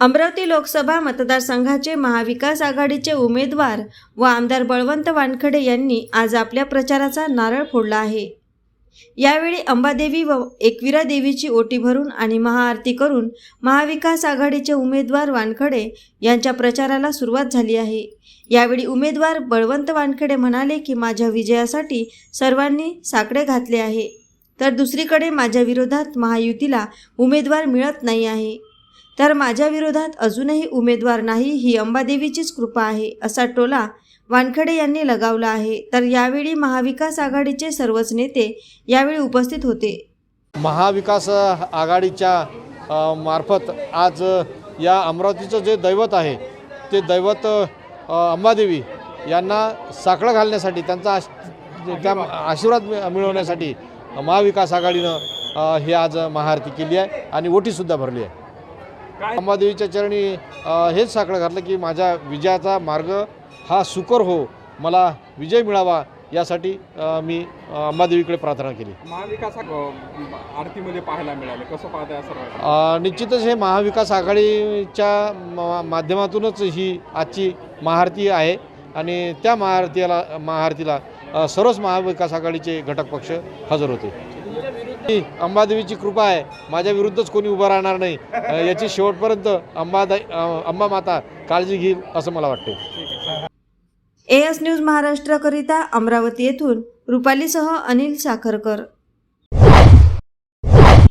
अमरावती लोकसभा मतदारसंघाचे महाविकास आघाडीचे उमेदवार व आमदार बळवंत वानखडे यांनी आज आपल्या प्रचाराचा नारळ फोडला आहे. यावेळी अंबादेवी व एकविरा देवीची ओटी भरून आणि महाआरती करून महाविकास आघाडीचे उमेदवार वानखडे यांच्या प्रचाराला सुरुवात झाली आहे. यावेळी उमेदवार बळवंत वानखडे म्हणाले की माझ्या विजयासाठी सर्वांनी साकडे घातले आहे. तर दुसरीकडे माझ्या विरोधात महायुतीला उमेदवार मिळत नाही आहे. तर माझ्या विरोधात अजूनही उमेदवार नाही ही अंबादेवीचीच कृपा आहे असा टोला वानखडे यांनी लगावला आहे. तर यावेळी महाविकास आघाडीचे सर्वच नेते यावेळी उपस्थित होते. महाविकास आघाडीच्या मार्फत आज या अमरावतीचं जे दैवत आहे ते दैवत अंबादेवी यांना साकडं घालण्यासाठी त्यांचा त्या आशीर्वाद मिळवण्यासाठी महाविकास आघाडीनं ही आज महाआरती केली आहे आणि ओटीसुद्धा भरली आहे. अंबादेवीच्या चरणी हेच साकडं घातलं की माझ्या विजयाचा मार्ग हा सुकर हो मला विजय मिळावा यासाठी मी अंबादेवीकडे प्रार्थना केली. महाविकास आरतीमध्ये पाहायला मिळाले. कसं सर्व अ, निश्चितच हे महाविकास आघाडीच्या माध्यमातूनच ही आजची महाआरती आहे. आणि त्या महाआरतीला महाआरतीला सर्वच महाविकास आघाडीचे घटक पक्ष हजर होते. ही अंबादेवीची कृपा आहे. माझ्या विरुद्धच कोणी उभं राहणार नाही. अ, याची शेवटपर्यंत अंबादाई अ, अंबा माता काळजी घेईल असं मला वाटते एएस न्यूज महाराष्ट्राकरिता अमरावती येथून रुपालीसह अनिल साखरकर.